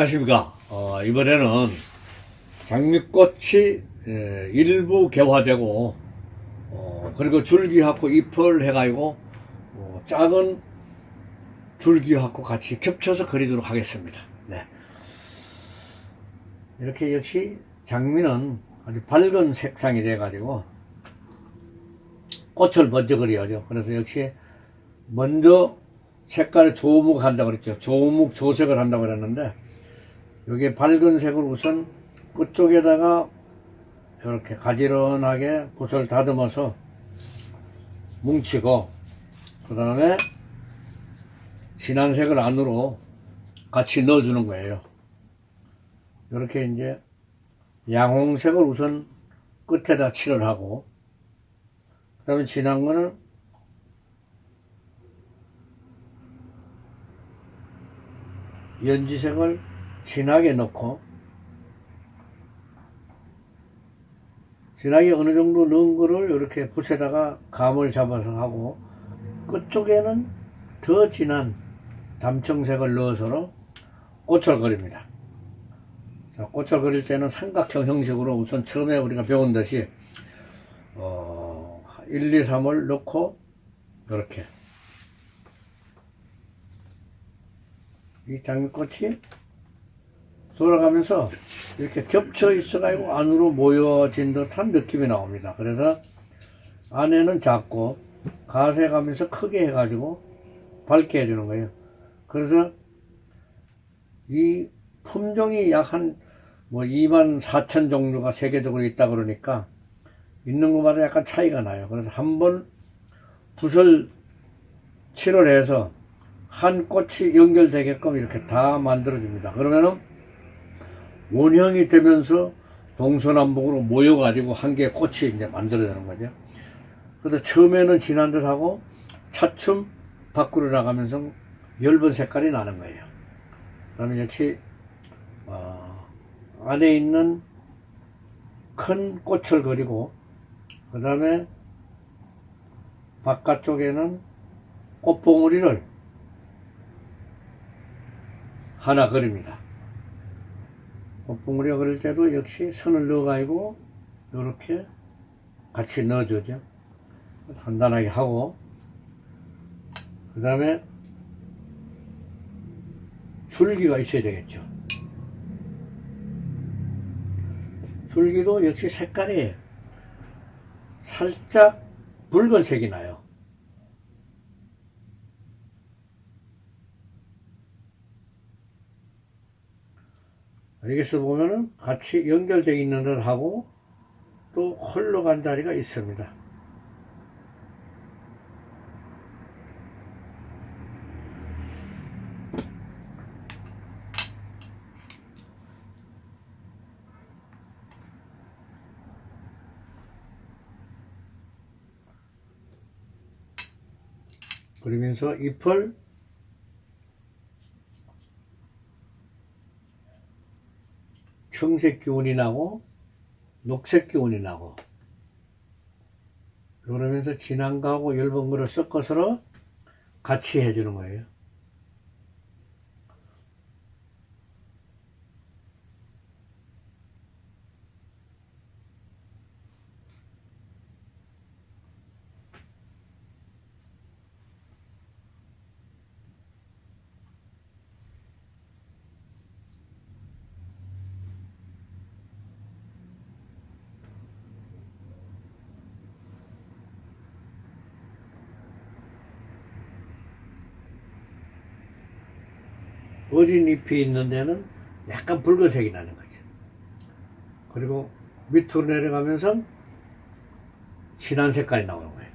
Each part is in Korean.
안녕하십니까. 어, 이번에는 장미꽃이 에, 일부 개화되고 어, 그리고 줄기하고 잎을 해가지고 어, 작은 줄기하고 같이 겹쳐서 그리도록 하겠습니다. 네. 이렇게 역시 장미는 아주 밝은 색상이 돼가지고 꽃을 먼저 그려야죠. 그래서 역시 먼저 색깔을 조묵 한다고 그랬죠. 조묵 조색을 한다고 그랬는데 여기 밝은 색을 우선 끝쪽에다가 이렇게 가지런하게 붓을 다듬어서 뭉치고 그 다음에 진한 색을 안으로 같이 넣어주는 거예요. 이렇게 이제 양홍색을 우선 끝에다 칠을 하고 그 다음에 진한 거는 연지색을 진하게 넣고 진하게 어느 정도 넣은 거를 이렇게 붓에다가 감을 잡아서 하고 끝쪽에는 더 진한 담청색을 넣어서 꽃을 그립니다. 자, 꽃을 그릴 때는 삼각형 형식으로 우선 처음에 우리가 배운 듯이 어, 1, 2, 3을 넣고 이렇게 이 장미꽃이 돌아가면서 이렇게 겹쳐 있어가지고 안으로 모여진 듯한 느낌이 나옵니다. 그래서 안에는 작고 가세 가면서 크게 해가지고 밝게 해주는 거예요. 그래서 이 품종이 약 한 뭐 2만 4천 종류가 세계적으로 있다 그러니까 있는 것마다 약간 차이가 나요. 그래서 한번 붓을 칠을 해서 한 꽃이 연결되게끔 이렇게 다 만들어줍니다. 그러면은 원형이 되면서 동서남북으로 모여가지고 한 개의 꽃이 이제 만들어지는 거죠. 그래서 처음에는 진한 듯 하고 차츰 밖으로 나가면서 엷은 색깔이 나는 거예요. 그다음에 역시 어, 안에 있는 큰 꽃을 그리고 그 다음에 바깥쪽에는 꽃봉오리를 하나 그립니다. 꽃봉오리 그릴 때도 역시 선을 넣어가지고 이렇게 같이 넣어주죠. 간단하게 하고 그 다음에 줄기가 있어야 되겠죠. 줄기도 역시 색깔이 살짝 붉은색이 나요. 여기서 보면은 같이 연결되어 있는 듯 하고 또 흘러간 자리가 있습니다. 그러면서 잎을 청색 기운이 나고 녹색 기운이 나고 그러면서 진한 거하고 엷은 거를 섞어서 같이 해주는 거예요. 어린 잎이 있는 데는 약간 붉은색이 나는 거죠. 그리고 밑으로 내려가면서 진한 색깔이 나오는 거예요.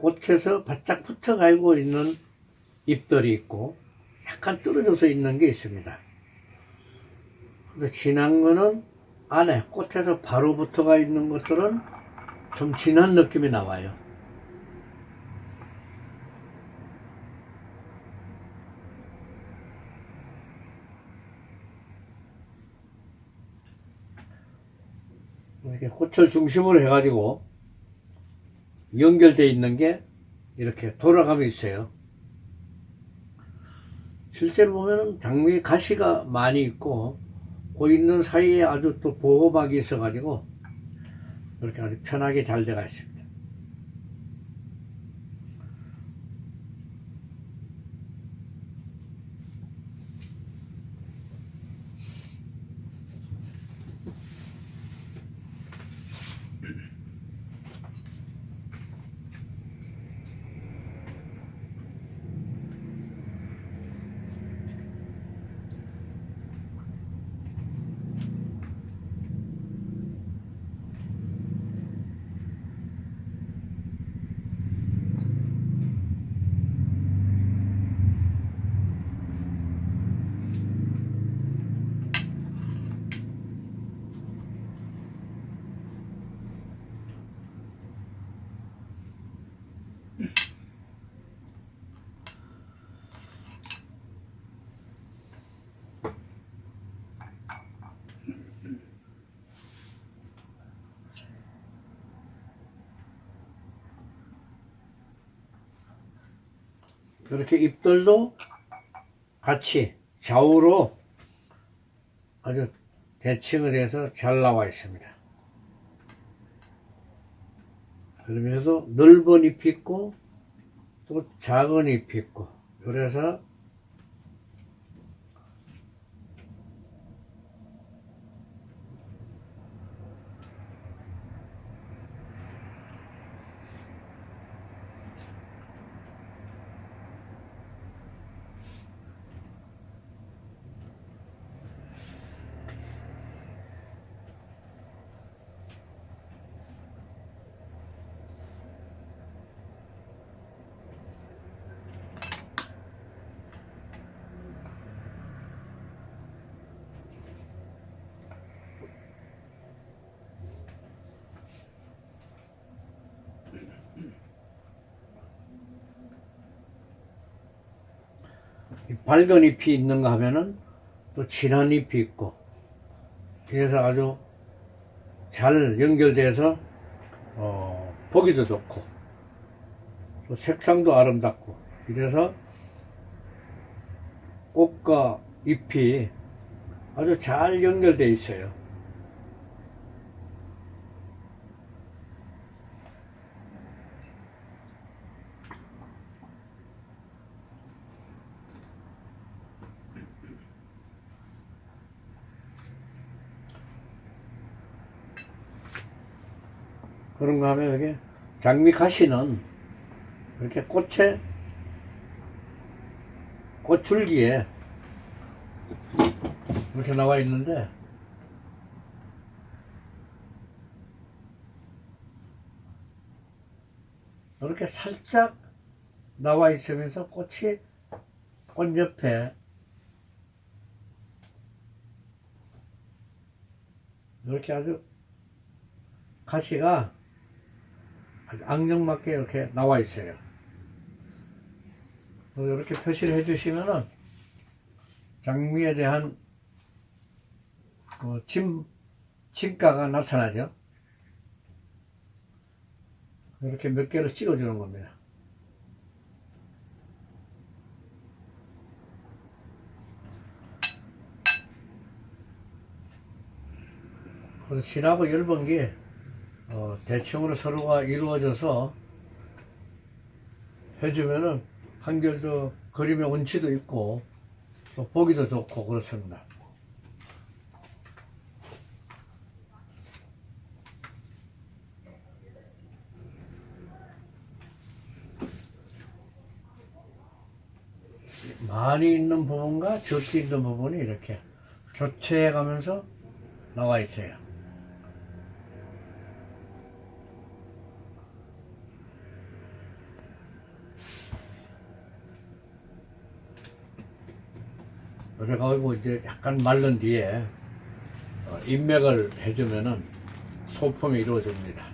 꽃에서 바짝 붙어 가고 있는 잎들이 있고 약간 떨어져서 있는 게 있습니다. 그래서 진한 거는 안에 꽃에서 바로 붙어가 있는 것들은 좀 진한 느낌이 나와요. 이렇게 꽃을 중심으로 해가지고 연결되어 있는 게 이렇게 돌아가며 있어요. 실제로 보면은 장미 가시가 많이 있고 그 있는 사이에 아주 또 보호막이 있어가지고 이렇게 아주 편하게 잘 돼가 있습니다. 이렇게 잎들도 같이 좌우로 아주 대칭을 해서 잘 나와 있습니다. 그러면서 넓은 잎이 있고 또 작은 잎이 있고 그래서 밝은 잎이 있는가 하면은 또 진한 잎이 있고 그래서 아주 잘 연결돼서 어, 보기도 좋고 또 색상도 아름답고 이래서 꽃과 잎이 아주 잘 연결돼 있어요. 그런가 하면 여기 장미 가시는 이렇게 꽃에 꽃줄기에 이렇게 나와 있는데 이렇게 살짝 나와 있으면서 꽃이 꽃 옆에 이렇게 아주 가시가 아주 악력맞게 이렇게 나와 있어요. 이렇게 표시를 해주시면은 장미에 대한 그 진, 진가가 나타나죠. 이렇게 몇 개를 찍어주는 겁니다. 그래서 엷은 게 어, 대칭으로 서로가 이루어져서 해주면은 한결 더 그림의 운치도 있고 또 보기도 좋고 그렇습니다. 많이 있는 부분과 적게 있는 부분이 이렇게 교체해 가면서 나와 있어요. 그래가지고 이제 약간 마른 뒤에 어, 인맥을 해주면은 소품이 이루어집니다.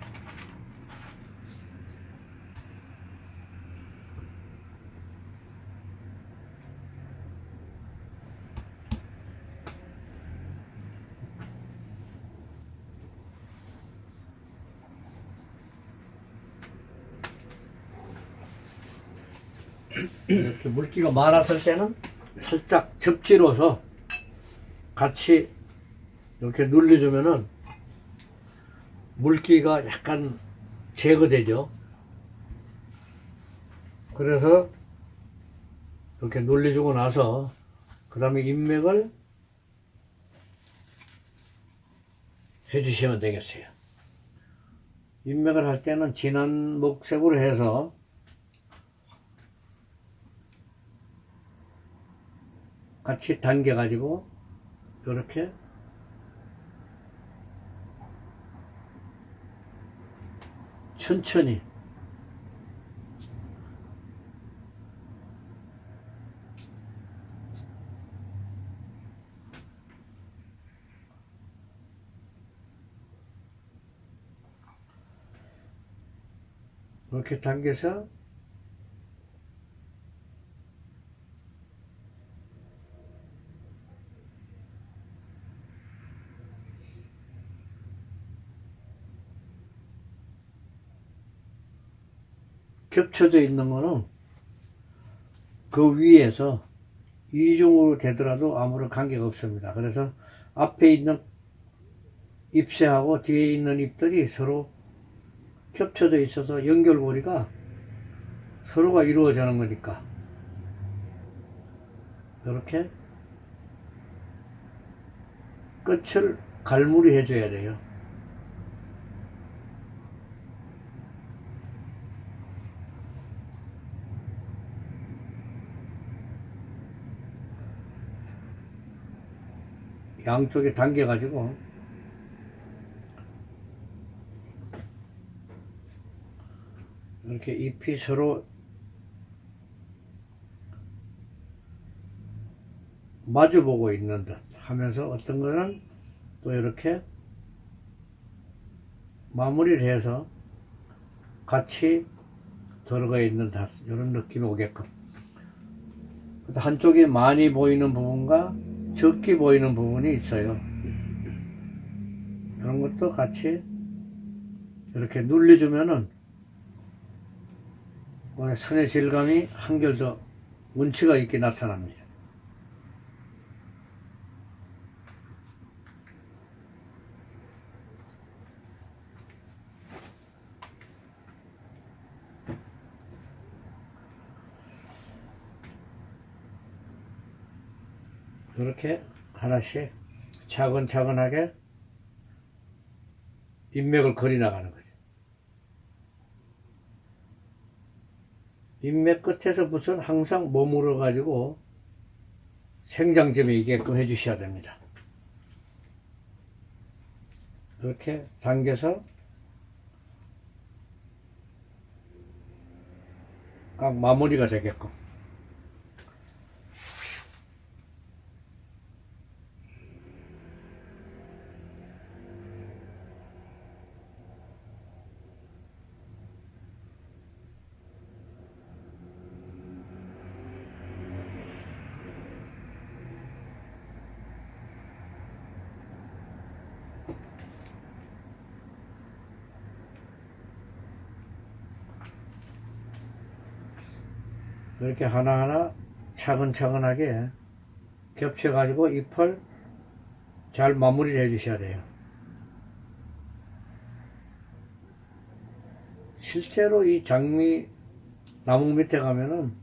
이렇게 물기가 많았을 때는 살짝 접지로서 같이 이렇게 눌러주면은 물기가 약간 제거되죠. 그래서 이렇게 눌러주고 나서 그 다음에 인맥을 해주시면 되겠어요. 인맥을 할 때는 진한 목색으로 해서 같이 당겨 가지고 이렇게. 천천히. 이렇게 당겨서 겹쳐져 있는 거는 그 위에서 이중으로 되더라도 아무런 관계가 없습니다. 그래서 앞에 있는 잎새하고 뒤에 있는 잎들이 서로 겹쳐져 있어서 연결고리가 서로가 이루어지는 거니까 이렇게 끝을 갈무리 해줘야 돼요. 양쪽에 당겨가지고. 이렇게 잎이 서로 마주보고 있는 듯 하면서 어떤 거는 또 이렇게 마무리를 해서 같이 들어가 있는 듯 이런 느낌이 오게끔. 한쪽에 많이 보이는 부분과 적게 보이는 부분이 있어요. 이런 것도 같이 이렇게 눌려주면은 오늘 선의 질감이 한결 더 운치가 있게 나타납니다. 이렇게 하나씩 차근차근하게 인맥을 그리 나가는 거죠. 인맥 끝에서부터는 항상 머무러 가지고 생장점이 있게끔 해 주셔야 됩니다. 이렇게 당겨서 각 마무리가 되게끔 이렇게 하나하나 차근차근하게 겹쳐가지고 잎을 잘 마무리를 해 주셔야 돼요. 실제로 이 장미 나무 밑에 가면은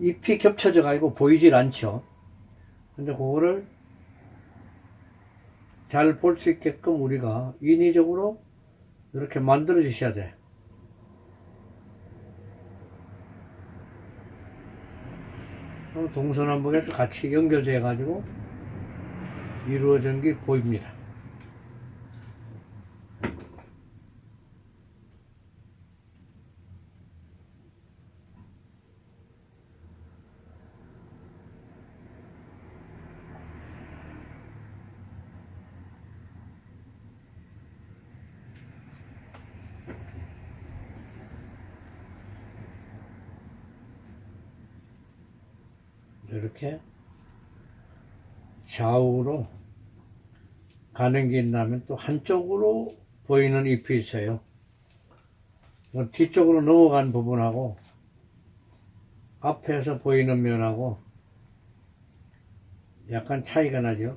잎이 겹쳐져 가지고 보이질 않죠. 근데 그거를 잘 볼 수 있게끔 우리가 인위적으로 이렇게 만들어 주셔야 돼. 그럼 동서남북에서 같이 연결돼 가지고 이루어진 게 보입니다. 이렇게 좌우로 가는 게 있다면 또 한쪽으로 보이는 잎이 있어요. 뒤쪽으로 넘어간 부분하고 앞에서 보이는 면하고 약간 차이가 나죠.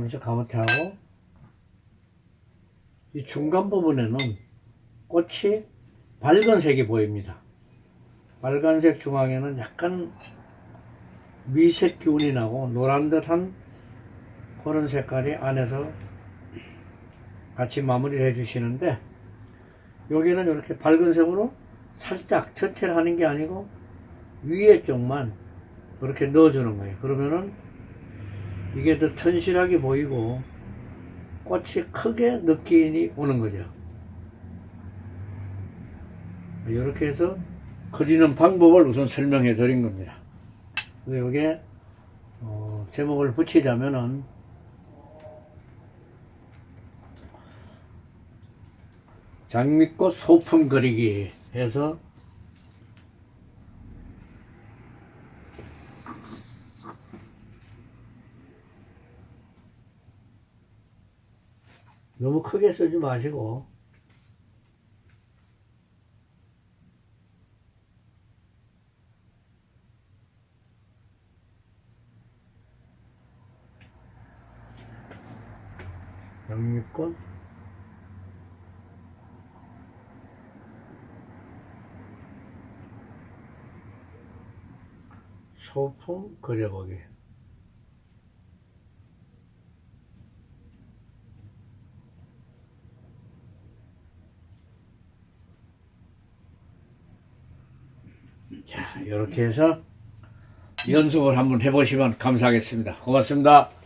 하면서 가마태하고 이 중간 부분에는 꽃이 밝은 색이 보입니다. 빨간색 중앙에는 약간 미색 기운이 나고 노란 듯한 그런 색깔이 안에서 같이 마무리를 해주시는데 여기는 이렇게 밝은 색으로 살짝 처태를 하는 게 아니고 위에 쪽만 이렇게 넣어주는 거예요. 그러면은 이게 더 튼실하게 보이고 꽃이 크게 느낌이 오는 거죠. 이렇게 해서 그리는 방법을 우선 설명해 드린 겁니다. 여기에 어, 제목을 붙이자면은 장미꽃 소품 그리기 해서 너무 크게 쓰지 마시고. 장미꽃 소품 그려보기 자 이렇게 해서 연습을 한번 해보시면 감사하겠습니다. 고맙습니다